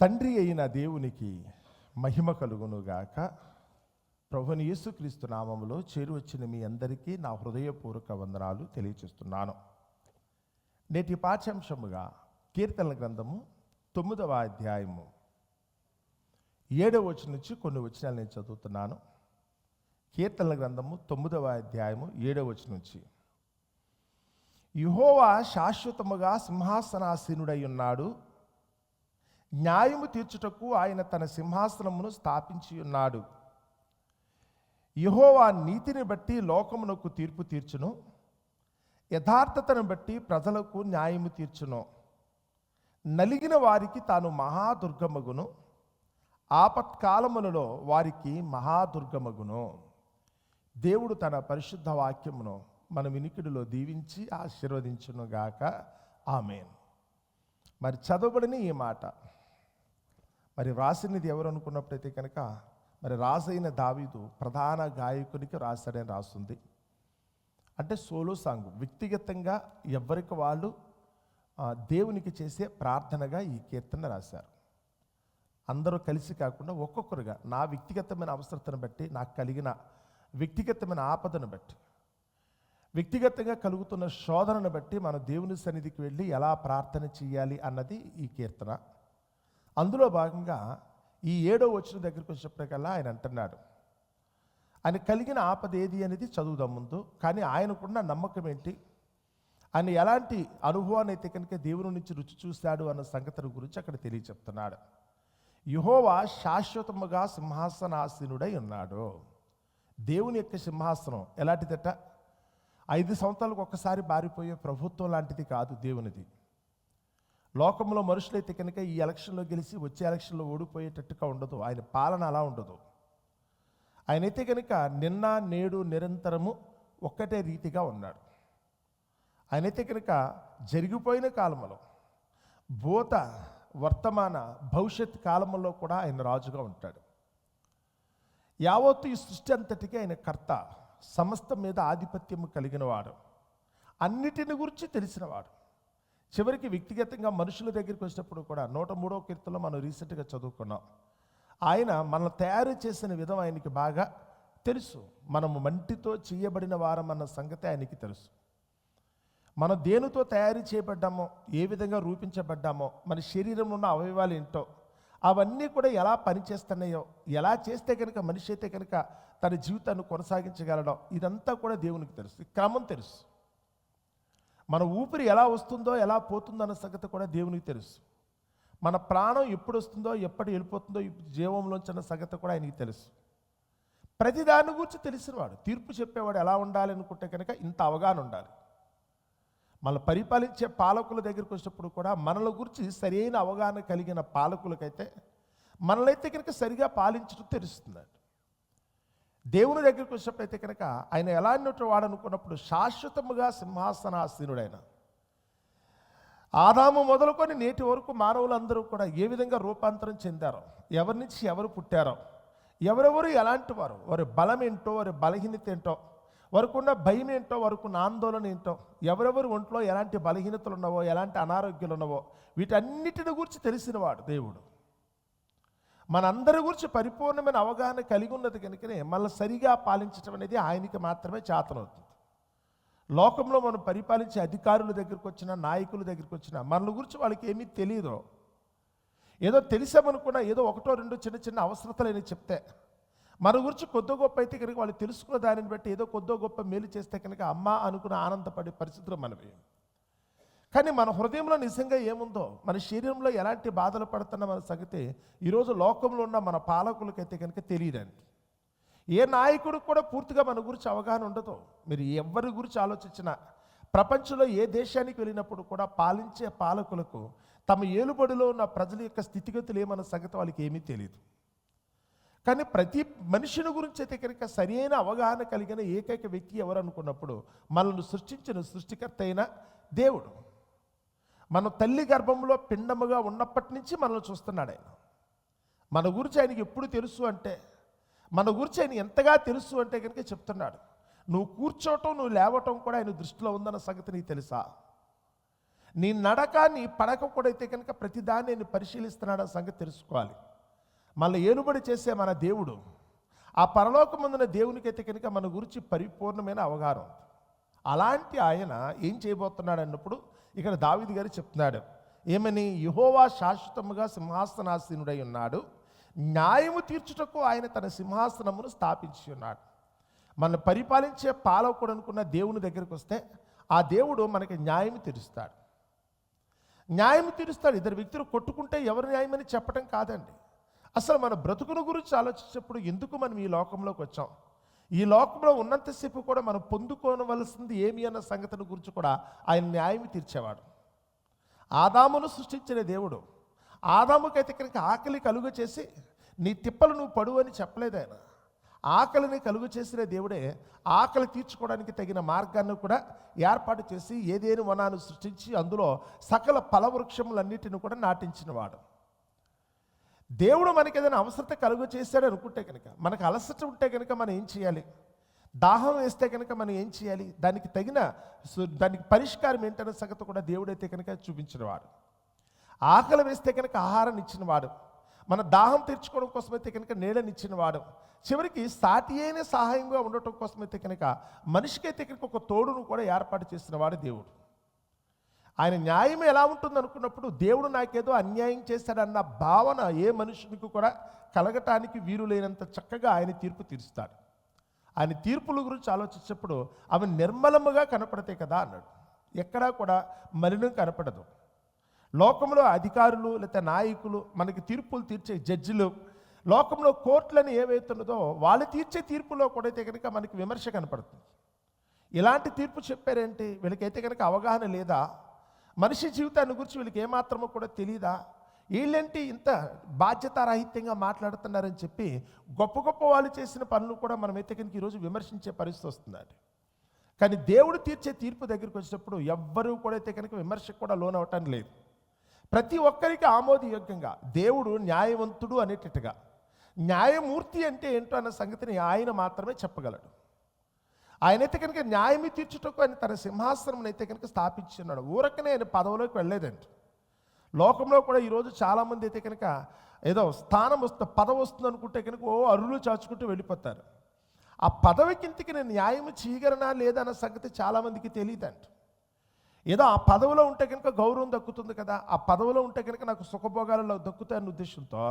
తండ్రి అయిన దేవునికి మహిమ కలుగునుగాక. ప్రభుని యేసుక్రీస్తు నామంలో చేరువచ్చిన మీ అందరికీ నా హృదయపూర్వక వందనాలు తెలియచేస్తున్నాను. నేటి పాఠ్యాంశముగా కీర్తనల గ్రంథము తొమ్మిదవ అధ్యాయము ఏడవ వచ్చిన నుంచి కొన్ని వచనాలు నేను చదువుతున్నాను. కీర్తనల గ్రంథము తొమ్మిదవ అధ్యాయము ఏడవ వచ్చిన నుంచి. యుహోవా శాశ్వతముగా సింహాసనాసీనుడై ఉన్నాడు. న్యాయము తీర్చుటకు ఆయన తన సింహాసనమును స్థాపించి ఉన్నాడు. యహోవా నీతిని బట్టి లోకమునకు తీర్పు తీర్చును. యథార్థతను బట్టి ప్రజలకు న్యాయము తీర్చును. నలిగిన వారికి తాను మహాదుర్గమగును. ఆపత్కాలములలో వారికి మహాదుర్గమగును. దేవుడు తన పరిశుద్ధ వాక్యమును మన వినికిడిలో దీవించి ఆశీర్వదించునుగాక. ఆమెన్. మరి చదవబడిన ఈ మాట మరి రాసినది ఎవరు అనుకున్నప్పుడైతే కనుక మరి రాసైన దావీదు ప్రధాన గాయకునికి రాశాడని రాస్తుంది. అంటే సోలో సాంగ్ వ్యక్తిగతంగా ఎవరికి వాళ్ళు దేవునికి చేసే ప్రార్థనగా ఈ కీర్తన రాశారు. అందరూ కలిసి కాకుండా ఒక్కొక్కరుగా నా వ్యక్తిగతమైన అవసరతను బట్టి నాకు కలిగిన వ్యక్తిగతమైన ఆపదను బట్టి వ్యక్తిగతంగా కలుగుతున్న శోధనను బట్టి మన దేవుని సన్నిధికి వెళ్ళి ఎలా ప్రార్థన చేయాలి అన్నది ఈ కీర్తన. అందులో భాగంగా ఈ ఏడో వచ్చిన దగ్గరికి వచ్చినప్పటికల్లా ఆయన అంటున్నాడు ఆయన కలిగిన ఆపద ఏది అనేది చదువుదాం ముందు కానీ ఆయనకున్న నమ్మకం ఏంటి? ఆయన ఎలాంటి అనుభవాన్ని అయితే కనుక దేవుని నుంచి రుచి చూశాడు అన్న సంగతిని గురించి అక్కడ తెలియచెప్తున్నాడు. యుహోవా శాశ్వతముగా సింహాసనాసీనుడై ఉన్నాడు. దేవుని యొక్క సింహాసనం ఎలాంటిదట? ఐదు సంవత్సరాలకు ఒక్కసారి బారిపోయే ప్రభుత్వం లాంటిది కాదు దేవునిది. లోకంలో మనుషులైతే కనుక ఈ ఎలక్షన్లో గెలిచి వచ్చే ఎలక్షన్లో ఓడిపోయేటట్టుగా ఉండదు. ఆయన పాలన అలా ఉండదు. ఆయనైతే కనుక నిన్న నేడు నిరంతరము ఒక్కటే రీతిగా ఉన్నాడు. ఆయనైతే కనుక జరిగిపోయిన కాలంలో భూత వర్తమాన భవిష్యత్ కాలంలో కూడా ఆయన రాజుగా ఉంటాడు. యావత్తు ఈ సృష్టి అంతటికీ ఆయన కర్త సమస్త మీద ఆధిపత్యం కలిగిన వాడు. అన్నిటిని గురించి తెలిసినవాడు చివరికి వ్యక్తిగతంగా మనుషుల దగ్గరికి వచ్చినప్పుడు కూడా నూట మూడో కీర్తనలో మనం రీసెంట్గా చదువుకున్నాం. ఆయన మనల్ని తయారు చేసిన విధం ఆయనకి బాగా తెలుసు. మనము మంటితో చేయబడిన వారం అన్న సంగతి ఆయనకి తెలుసు. మనం దేనితో తయారు చేయబడ్డామో ఏ విధంగా రూపించబడ్డామో మన శరీరంలో ఉన్న అవయవాలు ఏంటో అవన్నీ కూడా ఎలా పనిచేస్తున్నాయో ఎలా చేస్తే కనుక మనిషి అయితే కనుక తన జీవితాన్ని కొనసాగించగలడో ఇదంతా కూడా దేవునికి తెలుసు. క్రమం తెలుసు. మన ఊపిరి ఎలా వస్తుందో ఎలా పోతుందో అన్న సంగతి కూడా దేవునికి తెలుసు. మన ప్రాణం ఎప్పుడు వస్తుందో ఎప్పుడు వెళ్ళిపోతుందో జీవంలోంచి అన్న సంగతి కూడా ఆయనకి తెలుసు. ప్రతి దాని గురించి తెలిసినవాడు తీర్పు చెప్పేవాడు ఎలా ఉండాలి అనుకుంటే కనుక ఇంత అవగాహన ఉండాలి. మన పరిపాలించే పాలకుల దగ్గరికి వచ్చినప్పుడు కూడా మనల గురించి సరైన అవగాహన కలిగిన పాలకులకైతే మనలైతే కనుక సరిగా పాలించడం తెలుస్తుందండి దేవుని దగ్గరికి వచ్చినప్పుడైతే కనుక ఆయన ఎలా వాడు అనుకున్నప్పుడు శాశ్వతముగా సింహాసనాసీనుడైన. ఆదాము మొదలుకొని నేటి వరకు మానవులందరూ కూడా ఏ విధంగా రూపాంతరం చెందారో ఎవరి నుంచి ఎవరు పుట్టారో ఎవరెవరు ఎలాంటి వారు వారి బలం ఏంటో వారి బలహీనత ఏంటో వారికున్న భయం ఏంటో వారికున్న ఆందోళన ఏంటో ఎవరెవరు ఒంట్లో ఎలాంటి బలహీనతలు ఉన్నవో ఎలాంటి అనారోగ్యాలు ఉన్నవో వీటన్నిటిని గురించి తెలిసినవాడు దేవుడు. మనందరి గురించి పరిపూర్ణమైన అవగాహన కలిగి ఉన్నది కనుకనే మళ్ళీ సరిగా పాలించడం అనేది ఆయనకి మాత్రమే చేతనవుతుంది లోకంలో మనం పరిపాలించే అధికారుల దగ్గరికి వచ్చిన నాయకుల దగ్గరికి వచ్చిన మన గురించి వాళ్ళకి ఏమీ తెలియదు ఏదో తెలిసామనుకున్నా ఏదో ఒకటో రెండో చిన్న చిన్న అవసరతలేని చెప్తే మన గురించి కొద్దో గొప్ప అయితే కనుక వాళ్ళు తెలుసుకున్న దానిని బట్టి ఏదో కొద్దో గొప్ప మేలు చేస్తే కనుక అమ్మ అనుకున్న ఆనందపడే పరిస్థితులు మనవి. కానీ మన హృదయంలో నిజంగా ఏముందో మన శరీరంలో ఎలాంటి బాధలు పడుతున్న మన సంగతి ఈరోజు లోకంలో ఉన్న మన పాలకులకైతే కనుక తెలియదండి. ఏ నాయకుడికి కూడా పూర్తిగా మన గురించి అవగాహన ఉండదు. మీరు ఎవరి గురించి ఆలోచించినా ప్రపంచంలో ఏ దేశానికి వెళ్ళినప్పుడు కూడా పాలించే పాలకులకు తమ ఏలుబడిలో ఉన్న ప్రజల యొక్క స్థితిగతులు ఏమన్న సంగతి వాళ్ళకి ఏమీ తెలియదు. కానీ ప్రతి మనిషిని గురించి అయితే కనుక సరైన అవగాహన కలిగిన ఏకైక వ్యక్తి ఎవరు అనుకున్నప్పుడు మనల్ని సృష్టించిన సృష్టికర్త అయిన దేవుడు. మన తల్లి గర్భంలో పిండముగా ఉన్నప్పటి నుంచి మనల్ని చూస్తున్నాడు ఆయన. మన గురించి ఆయనకి ఎప్పుడు తెలుసు అంటే మన గురించి ఆయన ఎంతగా తెలుసు అంటే కనుక చెప్తున్నాడు. నువ్వు కూర్చోవటం నువ్వు లేవటం కూడా ఆయన దృష్టిలో ఉందన్న సంగతి నీకు తెలుసా? నీ నడక నీ పడక కూడా అయితే కనుక ప్రతిదాన్ని నేను పరిశీలిస్తున్నాడు సంగతి తెలుసుకోవాలి. మళ్ళీ ఏలుబడి చేసే మన దేవుడు ఆ పరలోకమందున దేవునికైతే కనుక మన గురించి పరిపూర్ణమైన అవగాహన ఉంది. అలాంటి ఆయన ఏం చేయబోతున్నాడు అన్నప్పుడు ఇక్కడ దావిది గారు చెప్తున్నాడు ఏమని? యహోవా శాశ్వతముగా సింహాసనాసీనుడై ఉన్నాడు. న్యాయము తీర్చుటకు ఆయన తన సింహాసనమును స్థాపించి ఉన్నాడు. మన పరిపాలించే పాలకుడు అనుకున్న దేవుని దగ్గరికి వస్తే ఆ దేవుడు మనకి న్యాయం తీరుస్తాడు. న్యాయం తీరుస్తాడు. ఇద్దరు వ్యక్తులు కొట్టుకుంటే ఎవరు న్యాయమని చెప్పడం కాదండి. అసలు మన బ్రతుకును గురించి ఆలోచించినప్పుడు ఎందుకు మనం ఈ లోకంలోకి వచ్చాం? ఈ లోకంలో ఉన్నంతసేపు కూడా మనం పొందుకోనవలసింది ఏమి అన్న సంగతిని గురించి కూడా ఆయన న్యాయం తీర్చేవాడు. ఆదామును సృష్టించిన దేవుడు. ఆదాముకైతే కనుక ఆకలి కలుగు చేసి నీ తిప్పలు నువ్వు పడు అని చెప్పలేదు ఆయన. ఆకలిని కలుగు చేసిన దేవుడే ఆకలి తీర్చుకోవడానికి తగిన మార్గాన్ని కూడా ఏర్పాటు చేసి ఏదేని వనాన్ని సృష్టించి అందులో సకల ఫలవృక్షములన్నిటిని కూడా నాటించినవాడు. దేవుడు మనకి ఏదైనా అవసరత కలుగు చేశాడు అనుకుంటే కనుక మనకు అలసట ఉంటే కనుక మనం ఏం చేయాలి? దాహం వేస్తే కనుక మనం ఏం చేయాలి? దానికి తగిన సు- దానికి పరిష్కారం ఏంటనే సంగతి కూడా దేవుడైతే కనుక చూపించినవాడు. ఆకలి వేస్తే కనుక ఆహారాన్ని ఇచ్చినవాడు. మన దాహం తీర్చుకోవడం కోసమైతే కనుక నీడనిచ్చినవాడు చివరికి సాటి అయిన సహాయంగా ఉండటం కోసమైతే కనుక మనిషికైతే కనుక ఒక తోడును కూడా ఏర్పాటు చేసినవాడు దేవుడు. ఆయన న్యాయం ఎలా ఉంటుంది అనుకున్నప్పుడు దేవుడు నాకేదో అన్యాయం చేశాడన్న భావన ఏ మనుషునికి కూడా కలగటానికి వీలు లేనంత చక్కగా ఆయన తీర్పు తీరుస్తాడు. ఆయన తీర్పుల గురించి ఆలోచించినప్పుడు అవి నిర్మలముగా కనపడతాయి కదా అన్నాడు. ఎక్కడా కూడా మలినం కనపడదు. లోకంలో అధికారులు లేదా నాయకులు మనకి తీర్పులు తీర్చే జడ్జిలు లోకంలో కోర్టులను ఏవైతున్నదో వాళ్ళు తీర్చే తీర్పులో కూడా అయితే కనుక మనకి విమర్శ కనపడుతుంది. ఇలాంటి తీర్పు చెప్పారేంటి? వీళ్ళకైతే కనుక అవగాహన లేదా? మనిషి జీవితాన్ని గురించి వీళ్ళకి ఏమాత్రమో కూడా తెలియదా వీళ్ళేంటి ఇంత బాధ్యతారాహిత్యంగా మాట్లాడుతున్నారని చెప్పి గొప్ప గొప్ప వాళ్ళు చేసిన పనులు కూడా మనం అయితే కనుక ఈరోజు విమర్శించే పరిస్థితి వస్తుందండి. కానీ దేవుడు తీర్చే తీర్పు దగ్గరికి వచ్చినప్పుడు ఎవ్వరూ కూడా అయితే కనుక విమర్శకు కూడా లోనవటం లేదు. ప్రతి ఒక్కరికి ఆమోదయోగ్యంగా దేవుడు న్యాయవంతుడు అనేటట్టుగా. న్యాయమూర్తి అంటే ఏంటో అన్న సంగతిని ఆయన మాత్రమే చెప్పగలడు. ఆయనైతే కనుక న్యాయమి తీర్చుటకు ఆయన తన సింహాసనం అయితే కనుక స్థాపించున్నాడు ఊరకనే ఆయన పదవిలోకి వెళ్ళలేదండి. లోకంలో కూడా ఈరోజు చాలామంది అయితే కనుక ఏదో స్థానం వస్తుంది పదవి వస్తుంది అనుకుంటే కనుక ఓ అరులు చాచుకుంటూ వెళ్ళిపోతారు. ఆ పదవి కిందకి నేను న్యాయం చేయగలనా లేదా అన్న సంగతి చాలామందికి తెలియదంట ఏదో ఆ పదవిలో ఉంటే కనుక గౌరవం దక్కుతుంది కదా ఆ పదవిలో ఉంటే కనుక నాకు సుఖభోగాలలో దక్కుతాయన్న ఉద్దేశంతో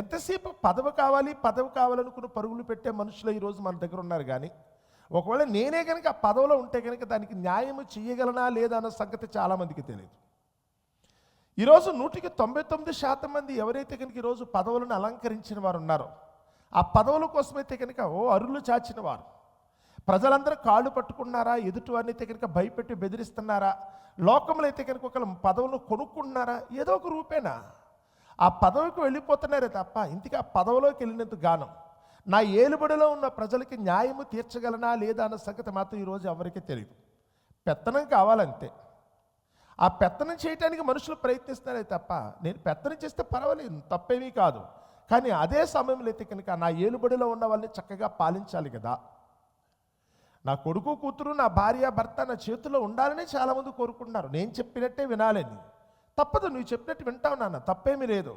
ఎంతసేపు పదవి కావాలి పదవి కావాలనుకున్న పరుగులు పెట్టే మనుషులు ఈరోజు మన దగ్గర ఉన్నారు కానీ ఒకవేళ నేనే కనుక ఆ పదవిలో ఉంటే కనుక దానికి న్యాయం చేయగలనా లేదా అన్న సంగతి చాలామందికి తెలియదు ఈరోజు నూటికి తొంభై తొమ్మిది శాతం మంది ఎవరైతే కనుక ఈరోజు పదవులను అలంకరించిన వారు ఉన్నారో ఆ పదవుల కోసమైతే కనుక ఓ అరులు చాచిన వారు. ప్రజలందరూ కాళ్ళు పట్టుకున్నారా? ఎదుటివారిని అయితే కనుక భయపెట్టి బెదిరిస్తున్నారా? లోకంలో అయితే కనుక ఒకళ్ళు పదవులను కొనుక్కుంటున్నారా ఏదో ఒక రూపేనా? ఆ పదవికి వెళ్ళిపోతున్నారే తప్ప ఇంతకీ ఆ పదవిలోకి వెళ్ళినందుకు గానం. నా ఏలుబడిలో ఉన్న ప్రజలకి న్యాయము తీర్చగలనా లేదా అన్న సంగతి మాత్రం ఈరోజు ఎవరికీ తెలియదు. పెత్తనం కావాలంతే. ఆ పెత్తనం చేయడానికి మనుషులు ప్రయత్నిస్తున్నారే తప్ప నేను పెత్తనం చేస్తే పర్వాలేదు తప్పేమీ కాదు. కానీ అదే సమయంలో అయితే కనుక నా ఏలుబడిలో ఉన్న వాళ్ళని చక్కగా పాలించాలి కదా. నా కొడుకు కూతురు నా భార్య భర్త నా చేతిలో ఉండాలని చాలామంది కోరుకుంటున్నారు. నేను చెప్పినట్టే వినాలని తప్పదు నువ్వు చెప్పినట్టు వింటావు నాన్న తప్పేమీ లేదు.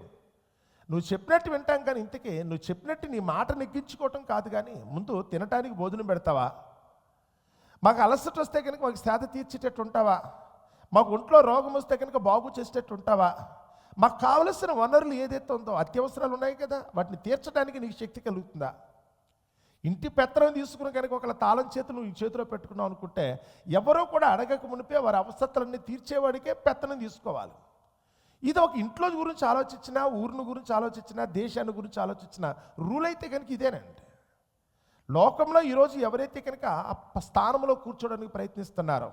నువ్వు చెప్పినట్టు వింటాం కానీ ఇంతకీ నువ్వు చెప్పినట్టు నీ మాట నెగ్గించుకోవటం కాదు కానీ ముందు తినటానికి భోజనం పెడతావా? మాకు అలసట వస్తే కనుక మాకు సేద తీర్చేటట్టు ఉంటావా? మాకు ఒంట్లో రోగం వస్తే కనుక బాగు చేసేటట్టు ఉంటావా? మాకు కావలసిన వనరులు ఏదైతే ఉందో అత్యవసరాలు ఉన్నాయి కదా వాటిని తీర్చడానికి నీకు శక్తి కలుగుతుందా? ఇంటి పెత్తనం తీసుకుని కనుక ఒకళ్ళ తాళం చేతులు నువ్వు ఈ చేతిలో పెట్టుకున్నావు అనుకుంటే ఎవరో కూడా అడగక మునిపే వారి అవసరతలన్నీ తీర్చేవాడికే పెత్తనం తీసుకోవాలి. ఇది ఒక ఇంట్లో గురించి ఆలోచించినా ఊరిని గురించి ఆలోచించినా దేశాన్ని గురించి ఆలోచించినా రూల్ అయితే కనుక ఇదేనండి. లోకంలో ఈరోజు ఎవరైతే కనుక ఆ స్థానంలో కూర్చోడానికి ప్రయత్నిస్తున్నారో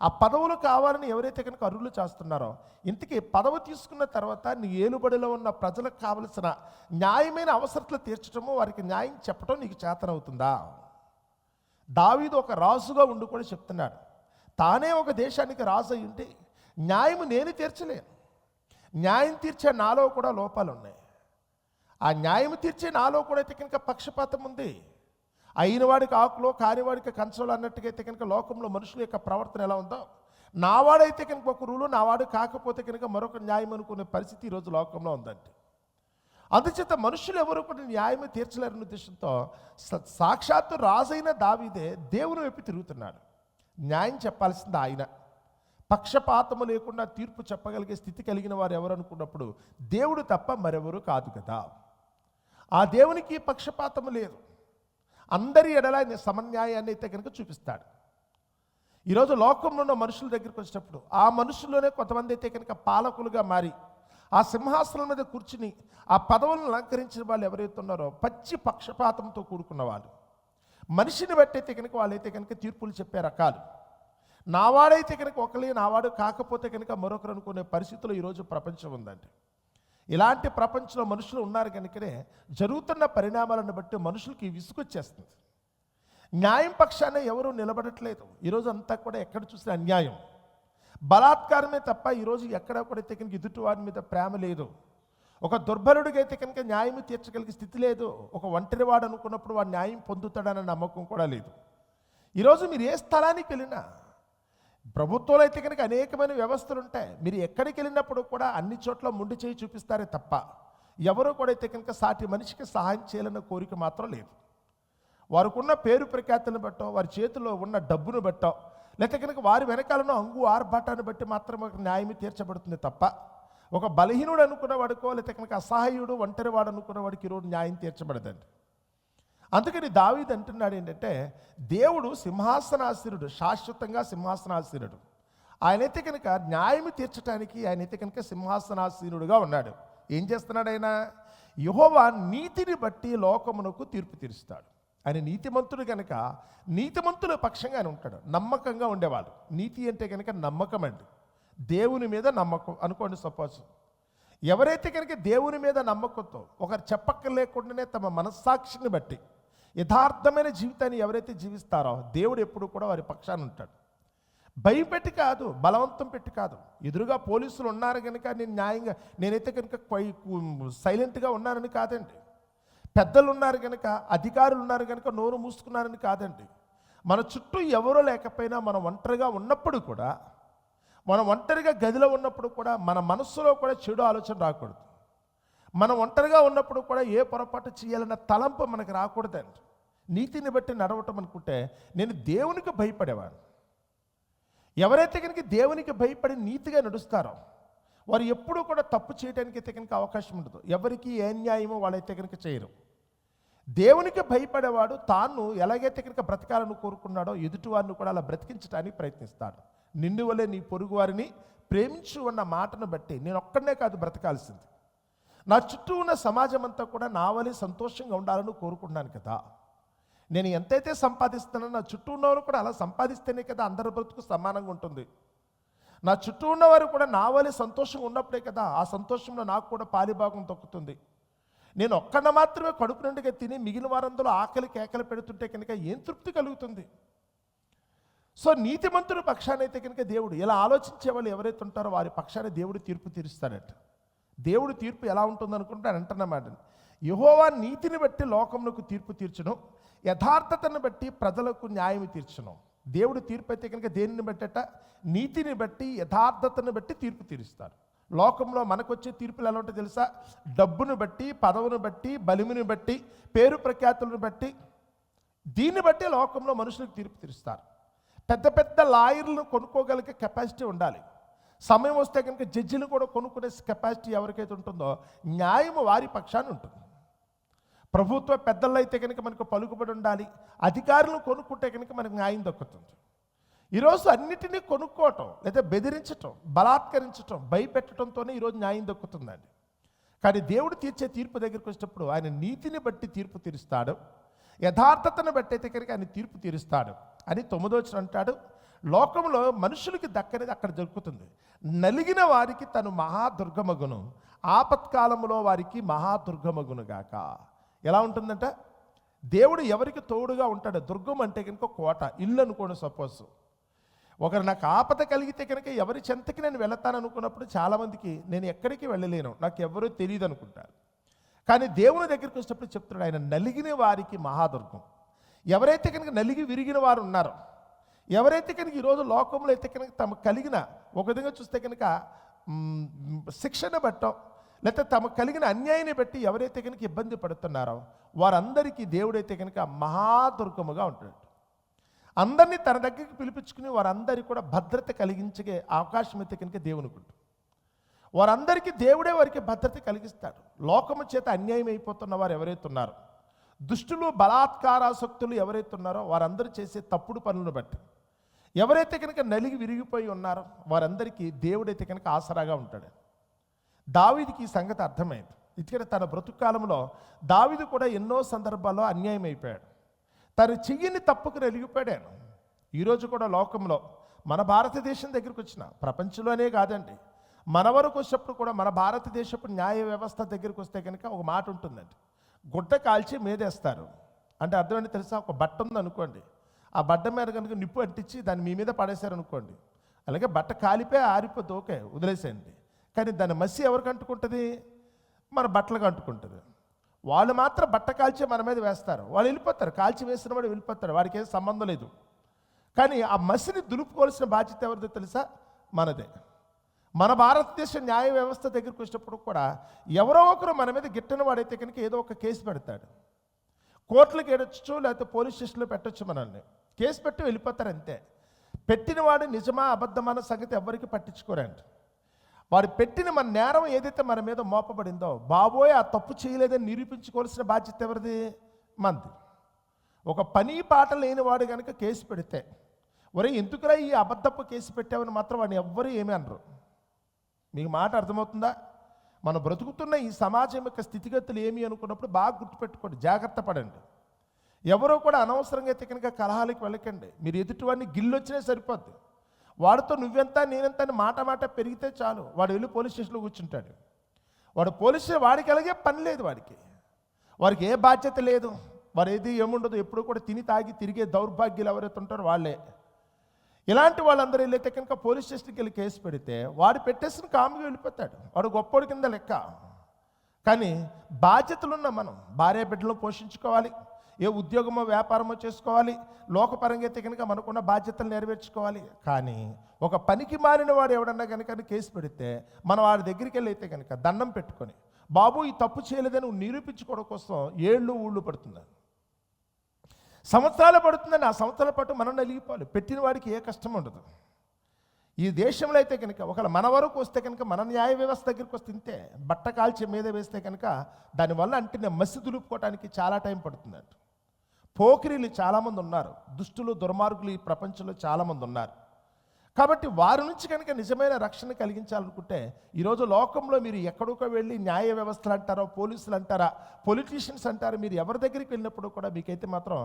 ఆ పదవులు కావాలని ఎవరైతే కనుక అరువులు చేస్తున్నారో ఇంతకీ పదవి తీసుకున్న తర్వాత నీ ఏలుబడిలో ఉన్న ప్రజలకు కావలసిన న్యాయమైన అవసరతలు తీర్చడము వారికి న్యాయం చెప్పడం నీకు చేతనవుతుందా దావీదు ఒక రాజుగా ఉండి కూడా చెప్తున్నాడు. తానే ఒక దేశానికి రాజు అయి ఉంటే న్యాయం నేను తీర్చలేను. న్యాయం తీర్చే నాలో కూడా లోపాలు ఉన్నాయి ఆ న్యాయం తీర్చే నాలో కూడా అయితే కనుక పక్షపాతం ఉంది. అయిన వాడికి ఆకులో కానివాడికి కంచంలో అన్నట్టుగా అయితే కనుక లోకంలో మనుషుల యొక్క ప్రవర్తన ఎలా ఉందో నావాడైతే కనుక ఒక రూలు నావాడు కాకపోతే కనుక మరొక న్యాయం అనుకునే పరిస్థితి ఈరోజు లోకంలో ఉందండి. అందుచేత మనుషులు ఎవరు కూడా న్యాయం తీర్చలేరన్న ఉద్దేశంతో సాక్షాత్తు రాజైన దావీదే దేవుని వైపు తిరుగుతున్నాడు. న్యాయం చెప్పాల్సింది ఆయన. పక్షపాతము లేకుండా తీర్పు చెప్పగలిగే స్థితి కలిగిన వారు ఎవరు అనుకున్నప్పుడు దేవుడు తప్ప మరెవరు కాదు కదా. ఆ దేవునికి పక్షపాతము లేదు. అందరి ఎడల సమన్యాయాన్ని అయితే కనుక చూపిస్తాడు. ఈరోజు లోకంలో ఉన్న మనుషుల దగ్గరికి వచ్చేటప్పుడు ఆ మనుషుల్లోనే కొంతమంది అయితే కనుక పాలకులుగా మారి ఆ సింహాసనం మీద కూర్చుని ఆ పదవులను అలంకరించిన వాళ్ళు ఎవరైతే ఉన్నారో పచ్చి పక్షపాతంతో కూడుకున్న వాళ్ళు. మనిషిని బట్టి అయితే కనుక వాళ్ళైతే కనుక తీర్పులు చెప్పే రకాలు. నావాడైతే కనుక ఒకలే నావాడు కాకపోతే కనుక మరొకరు అనుకునే పరిస్థితులు ఈరోజు ప్రపంచం ఉందండి. ఇలాంటి ప్రపంచంలో మనుషులు ఉన్నారు కనుకనే జరుగుతున్న పరిణామాలను బట్టి మనుషులకి విసుగొచ్చేస్తుంది. న్యాయం పక్షాన ఎవరూ నిలబడట్లేదు. ఈరోజు అంతా కూడా ఎక్కడ చూసినా అన్యాయం. బలాత్కారమే తప్ప ఈరోజు ఎక్కడ కూడా అయితే కనుక ఎదుటి వారి మీద ప్రేమ లేదు. ఒక దుర్బలుడికైతే అయితే కనుక న్యాయం తీర్చగలిగే స్థితి లేదు. ఒక ఒంటరివాడు అనుకున్నప్పుడు వాడు న్యాయం పొందుతాడన్న నమ్మకం కూడా లేదు. ఈరోజు మీరు ఏ స్థలానికి వెళ్ళినా ప్రభుత్వంలో అయితే కనుక అనేకమైన వ్యవస్థలు ఉంటాయి. మీరు ఎక్కడికి వెళ్ళినప్పుడు కూడా అన్ని చోట్ల ముండి చేయి చూపిస్తారే తప్ప ఎవరు కూడా అయితే కనుక సాటి మనిషికి సహాయం చేయాలన్న కోరిక మాత్రం లేదు. వారికి ఉన్న పేరు ప్రఖ్యాతిని బట్టో వారి చేతిలో ఉన్న డబ్బును బట్టో లేకపోతే కనుక వారి వెనకాలను అంగు ఆర్భాటాన్ని బట్టి మాత్రమే ఒక న్యాయం తీర్చబడుతుంది తప్ప ఒక బలహీనుడు అనుకున్న వాడికో లేకపోతే కనుక అసహాయుడు ఒంటరి వాడు అనుకున్న వాడికి ఈరోజు న్యాయం తీర్చబడదండి. అందుకని దావీద్ అంటున్నాడు ఏంటంటే దేవుడు సింహాసనాశీనుడు శాశ్వతంగా సింహాసనాశీనుడు ఆయనైతే కనుక న్యాయం తీర్చడానికి ఆయనైతే కనుక సింహాసనాశీనుడుగా ఉన్నాడు. ఏం చేస్తున్నాడు ఆయన? యహోవా నీతిని బట్టి లోకమునకు తీర్పు తీరుస్తాడు. ఆయన నీతిమంతుడు కనుక నీతిమంతుల పక్షంగా ఆయన ఉంటాడు. నమ్మకంగా ఉండేవాడు. నీతి అంటే కనుక నమ్మకం అండి. దేవుని మీద నమ్మకం. అనుకోండి సపోజ్ ఎవరైతే కనుక దేవుని మీద నమ్మకంతో ఒకరు చెప్పక్కర్లేకుండానే తమ మనస్సాక్షిని బట్టి యథార్థమైన జీవితాన్ని ఎవరైతే జీవిస్తారో దేవుడు ఎప్పుడు కూడా వారి పక్షాన ఉంటాడు. భయపెట్టి కాదు బలవంతం పెట్టి కాదు. ఎదురుగా పోలీసులు ఉన్నారు కనుక నేను న్యాయంగా నేనైతే కనుక సైలెంట్గా ఉన్నానని కాదండి. పెద్దలు ఉన్నారు కనుక అధికారులు ఉన్నారు కనుక నోరు మూసుకున్నారని కాదండి. మన చుట్టూ ఎవరో లేకపోయినా మనం ఒంటరిగా ఉన్నప్పుడు కూడా మనం ఒంటరిగా గదిలో ఉన్నప్పుడు కూడా మన మనస్సులో కూడా చెడు ఆలోచన రాకూడదు. మనం ఒంటరిగా ఉన్నప్పుడు కూడా ఏ పొరపాటు చేయాలన్న తలంపు మనకు రాకూడదండి. నీతిని బట్టి నడవటం అనుకుంటే నేను దేవునికి భయపడేవాడు ఎవరైతే కనుక దేవునికి భయపడి నీతిగా నడుస్తారో వారు ఎప్పుడూ కూడా తప్పు చేయడానికి అయితే కనుక అవకాశం ఉండదు. ఎవరికి ఏ న్యాయమో వాళ్ళైతే కనుక చేయరు. దేవునికి భయపడేవాడు తాను ఎలాగైతే కనుక బ్రతకాలని కోరుకున్నాడో ఎదుటివారిని కూడా అలా బ్రతికించడానికి ప్రయత్నిస్తాడు. నిన్ను వలే నీ పొరుగు వారిని ప్రేమించు అన్న మాటను బట్టి నేను ఒక్కడనే కాదు బ్రతకాల్సింది. నా చుట్టూ ఉన్న సమాజం అంతా కూడా నా వలె సంతోషంగా ఉండాలని కోరుకున్నాను కదా. నేను ఎంతైతే సంపాదిస్తున్నానో నా చుట్టూ ఉన్నవారు కూడా అలా సంపాదిస్తేనే కదా అందరి బ్రతుకు సమానంగా ఉంటుంది. నా చుట్టూ ఉన్నవారు కూడా నా వలె సంతోషంగా ఉన్నప్పుడే కదా ఆ సంతోషంలో నాకు కూడా పాలిభాగం తొక్కుతుంది నేను ఒక్కడిన మాత్రమే కడుపు నిండుగా తిని మిగిలిన వారందరూ ఆకలి కేకలు పెడుతుంటే కనుక ఏం తృప్తి కలుగుతుంది? సో నీతిమంతుడి పక్షానైతే కనుక దేవుడు ఇలా ఆలోచించే వాళ్ళు ఎవరైతే ఉంటారో వారి పక్షాన దేవుడు తీర్పు తీరుస్తాడట. దేవుడు తీర్పు ఎలా ఉంటుంది అని అంటున్నమాట యహోవా నీతిని బట్టి లోకమునకు తీర్పు తీర్చడం యథార్థతను బట్టి ప్రజలకు న్యాయం తీర్చడం దేవుడు తీర్పు అయితే కనుక దేనిని బట్టట? నీతిని బట్టి యథార్థతను బట్టి తీర్పు తీరుస్తారు. లోకంలో మనకొచ్చే తీర్పులు ఎలా ఉంటాయి తెలుసా? డబ్బును బట్టి పదవును బట్టి బలిమిని బట్టి పేరు ప్రఖ్యాతులను బట్టి. దీన్ని బట్టి లోకంలో మనుషులకు తీర్పు తీరుస్తారు. పెద్ద పెద్ద లాయర్లను కొనుక్కోగలిగే కెపాసిటీ ఉండాలి. సమయం వస్తే కనుక జడ్జిని కూడా కొనుక్కునే కెపాసిటీ ఎవరికైతే ఉంటుందో న్యాయం వారి పక్షాన్ని ఉంటుంది. ప్రభుత్వ పెద్దల్లో అయితే కనుక మనకు పలుకుబడి ఉండాలి అధికారులను కొనుక్కుంటే కనుక మనకు న్యాయం దక్కుతుంది. ఈరోజు అన్నిటినీ కొనుక్కోవటం లేదా బెదిరించటం బలాత్కరించటం భయపెట్టడంతోనే ఈరోజు న్యాయం దక్కుతుందండి. కానీ దేవుడు తీర్చే తీర్పు దగ్గరికి వచ్చినప్పుడు ఆయన నీతిని బట్టి తీర్పు తీరుస్తాడు యథార్థతను బట్టి అయితే కనుక ఆయన తీర్పు తీరుస్తాడు అని తొమ్మిదోచన అంటాడు. లోకంలో మనుషులకి దక్కనేది అక్కడ దొరుకుతుంది. నలిగిన వారికి తను మహాదుర్గమగును. ఆపత్కాలంలో వారికి మహాదుర్గమగును గాక. ఎలా ఉంటుందంట? దేవుడు ఎవరికి తోడుగా ఉంటాడు దుర్గం అంటే కనుక కోట ఇల్లు అనుకోండి సపోజ్. ఒకరు నాకు ఆపద కలిగితే కనుక ఎవరి చెంతకి నేను వెళతాను అనుకున్నప్పుడు చాలామందికి నేను ఎక్కడికి వెళ్ళలేను నాకు ఎవరూ తెలియదు అనుకుంటారు. కానీ దేవుని దగ్గరికి వచ్చినప్పుడు చెప్తున్నాడు ఆయన నలిగిన వారికి మహాదుర్గం. ఎవరైతే కనుక నలిగి విరిగిన వారు ఉన్నారో ఎవరైతే కనుక ఈరోజు లోకంలో అయితే కనుక తమకు కలిగిన ఒక విధంగా చూస్తే కనుక శిక్షణ బట్టం లేకపోతే తమకు కలిగిన అన్యాయాన్ని బట్టి ఎవరైతే కనుక ఇబ్బంది పడుతున్నారో వారందరికీ దేవుడైతే కనుక మహాదుర్గముగా ఉంటాడు. అందరినీ తన దగ్గరికి పిలిపించుకుని వారందరికీ కూడా భద్రత కలిగించే అవకాశం అయితే కనుక దేవునికి వారందరికీ దేవుడే వారికి భద్రత కలిగిస్తాడు. లోకము చేత అన్యాయం అయిపోతున్న వారు ఎవరైతే ఉన్నారో దుష్టులు బలాత్కారాసక్తులు ఎవరైతే ఉన్నారో వారందరూ చేసే తప్పుడు పనులను బట్టి. ఎవరైతే కనుక నలిగి విరిగిపోయి ఉన్నారో వారందరికీ దేవుడైతే కనుక ఆసరాగా ఉంటాడు. దావిదికి ఈ సంగతి అర్థమైంది. ఇటుకనే తన బ్రతుకాలంలో దావీదు కూడా ఎన్నో సందర్భాల్లో అన్యాయం అయిపోయాడు. తను చెయ్యని తప్పుకు నలిగిపోయాడు. ఈరోజు కూడా లోకంలో మన భారతదేశం దగ్గరికి వచ్చిన ప్రపంచంలోనే కాదండి. మన వరకు వచ్చినప్పుడు కూడా మన భారతదేశపు న్యాయ వ్యవస్థ దగ్గరికి వస్తే కనుక ఒక మాట ఉంటుందండి. గుడ్డ కాల్చి మీదేస్తారు. అంటే అర్థమైంది తెలుసా? ఒక బట్ట ఉంది అనుకోండి ఆ బట్ట మీద కనుక నిప్పు అంటించి దాన్ని మీ మీద పడేశారు అనుకోండి అలాగే బట్ట కాలిపోయి ఆరిపోతే ఓకే వదిలేసేయండి. కానీ దాని మసి ఎవరికి అంటుకుంటుంది? మన బట్టలకు అంటుకుంటుంది. వాళ్ళు మాత్రం బట్ట కాల్చి మన మీద వేస్తారు. వాళ్ళు వెళ్ళిపోతారు. కాల్చి వేసిన వాడు వెళ్ళిపోతారు వాడికి ఏం సంబంధం లేదు. కానీ ఆ మసిని దులుపుకోవాల్సిన బాధ్యత ఎవరిదో తెలుసా? మనదే. మన భారతదేశ న్యాయ వ్యవస్థ దగ్గరికి వచ్చినప్పుడు కూడా ఎవరో ఒకరు మన మీద గిట్టని వాడైతే కనుక ఏదో ఒక కేసు పెడతాడు. కోర్టులకు ఏడొచ్చు లేకపోతే పోలీస్ స్టేషన్లో పెట్టొచ్చు మనల్ని. కేసు పెట్టి వెళ్ళిపోతారు అంతే. పెట్టిన వాడు నిజమా అబద్ధమా సంగతి ఎవరికి పట్టించుకోరండి. వాడు పెట్టిన మన నేరం ఏదైతే మన మీద మోపబడిందో బాబోయ్ ఆ తప్పు చేయలేదని నిరూపించుకోవాల్సిన బాధ్యత ఎవరిది? మంది ఒక పని పాట లేని వాడు కనుక కేసు పెడితే ఒరే ఎందుకురా ఈ అబద్ధపు కేసు పెట్టావని మాత్రం వాడిని ఎవ్వరూ ఏమీ అనరు. మీకు మాట అర్థమవుతుందా? మనం బ్రతుకుతున్న ఈ సమాజం యొక్క స్థితిగతులు ఏమి అనుకున్నప్పుడు బాగా గుర్తుపెట్టుకోండి జాగ్రత్త పడండి. ఎవరో కూడా అనవసరంగా అయితే కనుక వెళ్ళకండి. మీరు ఎదుటివాడిని గిల్లొచ్చినా సరిపోద్ది. వాడితో నువ్వెంత నేనెంత అని మాట మాట పెరిగితే చాలు. వాడు వెళ్ళి పోలీస్ స్టేషన్లో కూర్చుంటాడు. వాడు పోలీస్ వాడికి అలాగే పని లేదు వాడికి. వారికి ఏ బాధ్యత లేదు. వారు ఏది ఏముండదు ఎప్పుడు కూడా తిని తాగి తిరిగే దౌర్భాగ్యులు ఎవరైతే ఉంటారో వాళ్ళే. ఇలాంటి వాళ్ళందరూ వెళ్ళైతే కనుక పోలీస్ స్టేషన్కి వెళ్ళి కేసు పెడితే వాడు పెట్టేసిన కాముగా వెళ్ళిపోతాడు. వాడు గొప్పోడి కింద లెక్క. కానీ బాధ్యతలున్న మనం భార్య బిడ్డలను పోషించుకోవాలి. ఏ ఉద్యోగమో వ్యాపారమో చేసుకోవాలి. లోకపరంగా అయితే కనుక మనకున్న బాధ్యతలు నెరవేర్చుకోవాలి. కానీ ఒక పనికి మారిన వాడు ఎవడన్నా కనుక కేసు పెడితే మనం వాడి దగ్గరికి వెళ్ళి అయితే కనుక దండం పెట్టుకొని బాబు ఈ తప్పు చేయలేదని నువ్వు నిరూపించుకోవడం కోసం ఏళ్ళు ఊళ్ళు పడుతుంది సంవత్సరాలు పడుతుందని ఆ సంవత్సరాల పాటు మనం నలిగిపోవాలి. పెట్టిన వాడికి ఏ కష్టం ఉండదు. ఈ దేశంలో అయితే కనుక ఒకవేళ మన వరకు వస్తే కనుక మన న్యాయ వ్యవస్థ దగ్గరికి వస్తే ఇంతే. బట్ట కాల్చి మీద వేస్తే కనుక దానివల్ల అంటే మసి దులుపుకోవడానికి చాలా టైం పడుతుందంట. పోకిరీలు చాలామంది ఉన్నారు. దుష్టులు దుర్మార్గులు ఈ ప్రపంచంలో చాలామంది ఉన్నారు. కాబట్టి వారి నుంచి కనుక నిజమైన రక్షణ కలిగించాలనుకుంటే ఈరోజు లోకంలో మీరు ఎక్కడికో వెళ్ళి న్యాయ వ్యవస్థలు అంటారో పోలీసులు అంటారా పొలిటీషియన్స్ అంటారు మీరు ఎవరి దగ్గరికి వెళ్ళినప్పుడు కూడా మీకైతే మాత్రం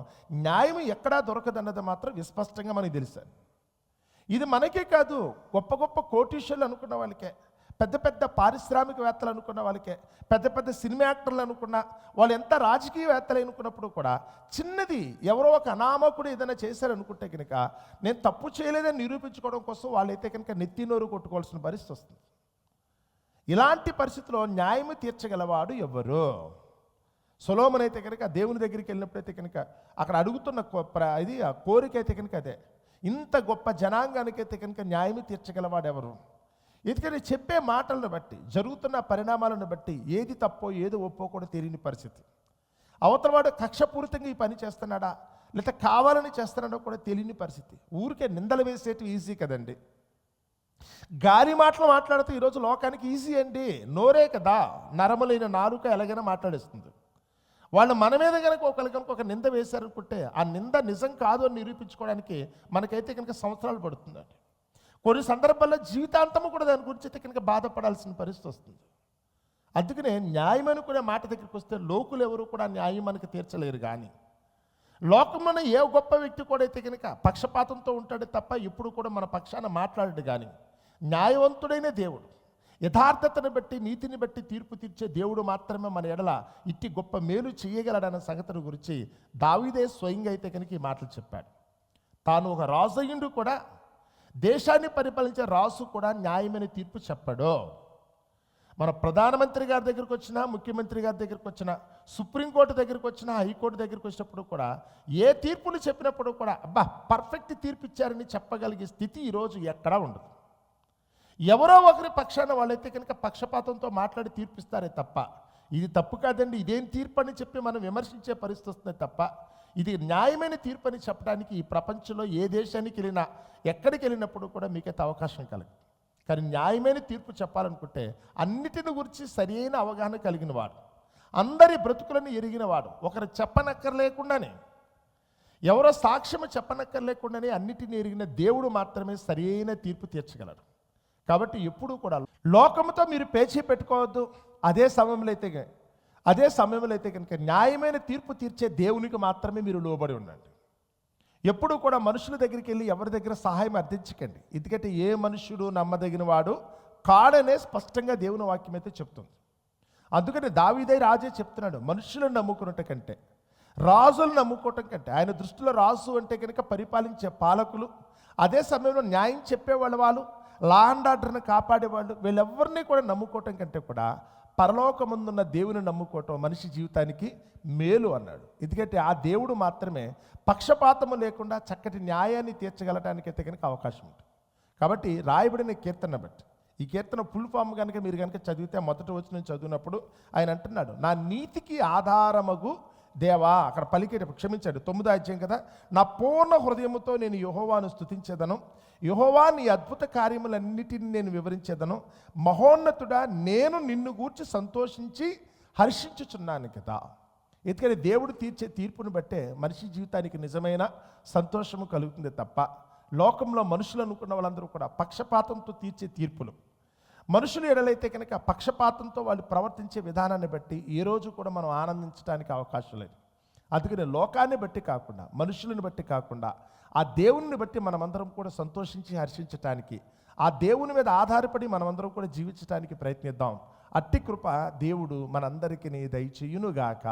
న్యాయం ఎక్కడా దొరకదన్నది మాత్రం విస్పష్టంగా మనకు తెలుసు. ఇది మనకే కాదు గొప్ప గొప్ప కోటీశ్వర్లు అనుకున్న వాళ్ళకే. పెద్ద పెద్ద పారిశ్రామికవేత్తలు అనుకున్న వాళ్ళకే పెద్ద పెద్ద సినిమా యాక్టర్లు అనుకున్న వాళ్ళు ఎంత రాజకీయవేత్తలు అనుకున్నప్పుడు కూడా చిన్నది ఎవరో ఒక అనామకుడు ఏదైనా చేశారనుకుంటే కనుక నేను తప్పు చేయలేదని నిరూపించుకోవడం కోసం వాళ్ళైతే కనుక నెత్తి నోరు కొట్టుకోవాల్సిన పరిస్థితి వస్తుంది. ఇలాంటి పరిస్థితిలో న్యాయం తీర్చగలవాడు ఎవరు? సొలోమన్ అయితే కనుక దేవుని దగ్గరికి వెళ్ళినప్పుడైతే కనుక అక్కడ అడుగుతున్న కో- ప్ర- ఇది ఆ కోరిక అయితే కనుక అదే. ఇంత గొప్ప జనాంగానికైతే కనుక న్యాయం తీర్చగలవాడు ఎవరు ఎందుకని చెప్పే మాటలను బట్టి జరుగుతున్న పరిణామాలను బట్టి ఏది తప్పో ఏది ఒప్పో కూడా తెలియని పరిస్థితి. అవతలవాడు కక్షపూరితంగా ఈ పని చేస్తున్నాడా? లేకపోతే కావాలని చేస్తున్నాడో కూడా తెలియని పరిస్థితి. ఊరికే నిందలు వేసేటి ఈజీ కదండి. గాలి మాటలు మాట్లాడుతూ ఈరోజు లోకానికి ఈజీ అండి. నోరే కదా నరములైన నాలుక ఎలాగైనా మాట్లాడేస్తుంది. వాళ్ళు మన మీద కనుక ఒకరి కనుక ఒక నింద వేశారనుకుంటే ఆ నింద నిజం కాదు అని నిరూపించుకోవడానికి మనకైతే కనుక సంవత్సరాలు పడుతుందండి. కొన్ని సందర్భాల్లో జీవితాంతము కూడా దాని గురించి అయితే కనుక బాధపడాల్సిన పరిస్థితి వస్తుంది. అందుకనే న్యాయం అనుకునే మాట దగ్గరికి వస్తే లోకులు ఎవరు కూడా న్యాయం మనకి తీర్చలేరు కానీ లోకంలోనే ఏ గొప్ప వ్యక్తి కూడా అయితే కనుక పక్షపాతంతో ఉంటాడు తప్ప ఎప్పుడు కూడా మన పక్షాన మాట్లాడడు కానీ న్యాయవంతుడైన దేవుడు యథార్థతను బట్టి నీతిని బట్టి తీర్పు తీర్చే దేవుడు మాత్రమే మన ఎడల ఇట్టి గొప్ప మేలు చేయగలడన్న సంగతిని గురించి దావిదే స్వయంగా అయితే కనుక ఈ మాటలు చెప్పాడు. తాను ఒక రాజయ్యుడు కూడా దేశాన్ని పరిపాలించే రాసు కూడా న్యాయమైన తీర్పు చెప్పడు. మన ప్రధానమంత్రి గారి దగ్గరికి వచ్చినా ముఖ్యమంత్రి గారి దగ్గరికి వచ్చినా సుప్రీంకోర్టు దగ్గరికి వచ్చినా హైకోర్టు దగ్గరికి వచ్చినప్పుడు కూడా ఏ తీర్పులు చెప్పినప్పుడు కూడా అబ్బా పర్ఫెక్ట్ తీర్పు ఇచ్చారని చెప్పగలిగే స్థితి ఈరోజు ఎక్కడా ఉండదు. ఎవరో ఒకరి పక్షాన వాళ్ళైతే కనుక పక్షపాతంతో మాట్లాడి తీర్పిస్తారే తప్ప ఇది తప్పు కాదండి ఇదేం తీర్పు అని చెప్పి మనం విమర్శించే పరిస్థితి వస్తుంది తప్ప ఇది న్యాయమైన తీర్పు అని చెప్పడానికి ఈ ప్రపంచంలో ఏ దేశానికి వెళ్ళినా ఎక్కడికి వెళ్ళినప్పుడు కూడా మీకైతే అవకాశం కలగదు. కానీ న్యాయమైన తీర్పు చెప్పాలనుకుంటే అన్నిటిని గురించి సరైన అవగాహన కలిగిన వాడు అందరి బ్రతుకులను ఎరిగిన వాడు ఒకరు చెప్పనక్కర్లేకుండానే ఎవరో సాక్ష్యము చెప్పనక్కర్లేకుండానే అన్నిటిని ఎరిగిన దేవుడు మాత్రమే సరైన తీర్పు తీర్చగలడు. కాబట్టి ఎప్పుడూ కూడా లోకముతో మీరు పేచీ పెట్టుకోవద్దు అదే సమయంలో అయితే అదే సమయంలో అయితే కనుక న్యాయమైన తీర్పు తీర్చే దేవునికి మాత్రమే మీరు లోబడి ఉండండి. ఎప్పుడూ కూడా మనుషుల దగ్గరికి వెళ్ళి ఎవరి దగ్గర సహాయం అర్థించకండి. ఎందుకంటే ఏ మనుష్యుడు నమ్మదగిన వాడు కాడనే స్పష్టంగా దేవుని వాక్యం అయితే చెప్తుంది. అందుకని దావీదై రాజే చెప్తున్నాడు మనుషులను నమ్ముకున్నట కంటే రాజులను నమ్ముకోవటం కంటే ఆయన దృష్టిలో రాజు అంటే కనుక పరిపాలించే పాలకులు అదే సమయంలో న్యాయం చెప్పేవాళ్ళ వాళ్ళు లా అండ్ ఆర్డర్ని కాపాడేవాళ్ళు వీళ్ళెవరిని కూడా నమ్ముకోవటం కంటే కూడా పరలోకముందున్న దేవుని నమ్ముకోవటం మనిషి జీవితానికి మేలు అన్నాడు. ఎందుకంటే ఆ దేవుడు మాత్రమే పక్షపాతము లేకుండా చక్కటి న్యాయాన్ని తీర్చగలటానికైతే కనుక అవకాశం ఉంటుంది. కాబట్టి రాయబడిన కీర్తన బట్టి ఈ కీర్తన ఫుల్ ఫామ్ కనుక మీరు కనుక చదివితే మొదటి వచ్చిన చదివినప్పుడు ఆయన అంటున్నాడు నా నీతికి ఆధారమగు దేవా అక్కడ పలికేటప్పుడు క్షమించాడు తొమ్మిదో అధ్యాయం కదా? నా పూర్ణ హృదయముతో నేను యహోవాను స్థుతించేదను యహోవా నీ అద్భుత కార్యములన్నిటిని నేను వివరించేదను. మహోన్నతుడా నేను నిన్ను గూర్చి సంతోషించి హర్షించుచున్నాను కదా. ఎందుకని దేవుడు తీర్చే తీర్పును బట్టే మనిషి జీవితానికి నిజమైన సంతోషము కలుగుతుంది తప్ప లోకంలో మనుషులు అనుకున్న వాళ్ళందరూ కూడా పక్షపాతంతో తీర్చే తీర్పులు. మనుషులు ఎడలైతే కనుక పక్షపాతంతో వాళ్ళు ప్రవర్తించే విధానాన్ని బట్టి ఈరోజు రోజు కూడా మనం ఆనందించడానికి అవకాశం లేదు. అందుకని లోకాన్ని బట్టి కాకుండా మనుషులను బట్టి కాకుండా ఆ దేవుని బట్టి మనమందరం కూడా సంతోషించి హర్షించటానికి ఆ దేవుని మీద ఆధారపడి మనమందరం కూడా జీవించడానికి ప్రయత్నిద్దాం. అట్టి కృప దేవుడు మనందరికీ దయచేయునుగాక.